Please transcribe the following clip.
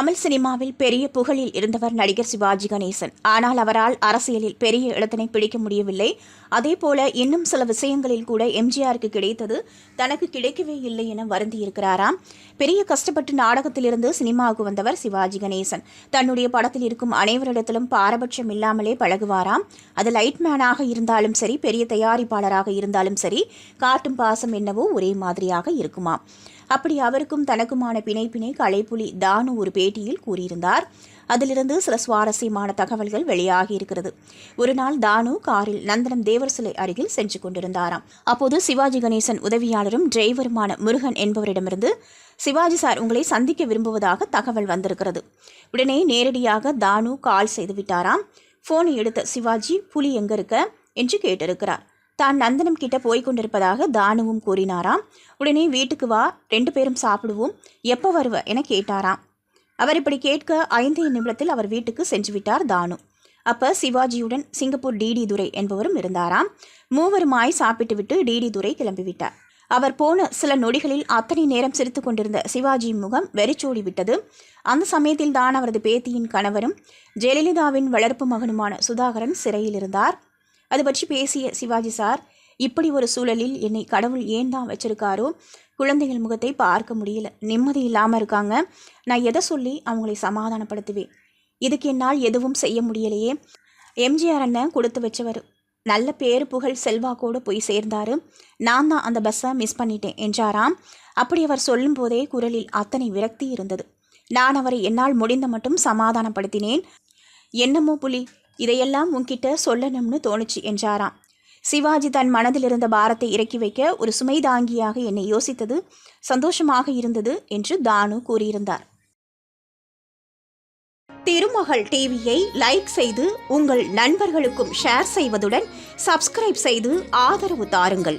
தமிழ் சினிமாவில் பெரிய புகழில் இருந்தவர் நடிகர் சிவாஜி கணேசன். ஆனால் அவரால் அரசியலில் பெரிய இடத்தினை பிடிக்க முடியவில்லை. அதேபோல இன்னும் சில விஷயங்களில் கூட எம்ஜிஆருக்கு கிடைத்தது தனக்கு கிடைக்கவே இல்லை என வருந்தியிருக்கிறாராம். பெரிய கஷ்டப்பட்டு நாடகத்திலிருந்து சினிமாவுக்கு வந்தவர் சிவாஜி கணேசன். தன்னுடைய படத்தில் இருக்கும் அனைவரிடத்திலும் பாரபட்சம் இல்லாமலே பழகுவாராம். அது லைட்மேனாக இருந்தாலும் சரி பெரிய தயாரிப்பாளராக இருந்தாலும் சரி காட்டும் பாசம் என்னவோ ஒரே மாதிரியாக இருக்குமாம். அப்படி அவருக்கும் தனக்குமான பிணைப்பினை கலைப்புலி தானு ஒரு பேட்டியில் கூறியிருந்தார். அதிலிருந்து சில சுவாரஸ்யமான தகவல்கள் வெளியாகி இருக்கிறது. ஒரு நாள் தானு காரில் நந்தனம் தேவர் சிலை அருகில் சென்று கொண்டிருந்தாராம். அப்போது சிவாஜி கணேசன் உதவியாளரும் டிரைவருமான முருகன் என்பவரிடமிருந்து சிவாஜி சார் உங்களை சந்திக்க விரும்புவதாக தகவல் வந்திருக்கிறது. உடனே நேரடியாக தானு கால் செய்து விட்டாராம் போனை எடுத்த சிவாஜி புலி எங்க இருக்க? என்று கேட்டிருக்கிறார். தான் நந்தனம் கிட்ட போய் கொண்டிருப்பதாக தானுவும் கூறினாராம். உடனே வீட்டுக்கு வா ரெண்டு பேரும் சாப்பிடுவோம். எப்போ வருவ? என கேட்டாராம். அவர் இப்படி கேட்க ஐந்தே நிமிடத்தில் அவர் வீட்டுக்கு சென்று விட்டார் தானு. அப்போ சிவாஜியுடன் சிங்கப்பூர் டிடி துரை என்பவரும் இருந்தாராம். மூவருமாய் சாப்பிட்டு விட்டு டிடி துரை கிளம்பிவிட்டார் அவர் போன சில நொடிகளில் அத்தனை நேரம் சிரித்து கொண்டிருந்த சிவாஜியின் முகம் வெறிச்சோடி விட்டது. அந்த சமயத்தில் தான் அவரது பேத்தியின் கணவரும் ஜெயலலிதாவின் வளர்ப்பு மகனுமான சுதாகரன் சிறையில் இருந்தார். அது பற்றி பேசிய சிவாஜி சார் இப்படி ஒரு சூழலில் என்னை கடவுள் ஏன் தான் வச்சிருக்காரோ குழந்தைகள் முகத்தை பார்க்க முடியல. நிம்மதி இல்லாமல் இருக்காங்க. நான் எதை சொல்லி அவங்களை சமாதானப்படுத்துவேன்? இதுக்கு என்னால் எதுவும் செய்ய முடியலையே. எம்ஜிஆர் அண்ணன் கொடுத்து வச்சவர். நல்ல பேரு புகழ் செல்வாக்கோடு போய் சேர்ந்தாரு. நான் தான் அந்த பஸ்ஸை மிஸ் பண்ணிட்டேன் என்றாராம். அப்படி அவர் சொல்லும்போதே குரலில் அத்தனை விரக்தி இருந்தது. நான் அவரை என்னால் முடிந்த மட்டும் சமாதானப்படுத்தினேன். என்னமோ புலி இதையெல்லாம் உன்கிட்ட சொல்லணும்னு தோணுச்சு என்றாராம். சிவாஜி தன் மனதில் இருந்த பாரத்தை இறக்கி வைக்க ஒரு சுமைதாங்கியாக என்னை யோசித்தது சந்தோஷமாக இருந்தது என்று தானு கூறியிருந்தார். திருமகள் டிவியை லைக் செய்து உங்கள் நண்பர்களுக்கும் ஷேர் செய்வதுடன் சப்ஸ்கிரைப் செய்து ஆதரவு தாருங்கள்.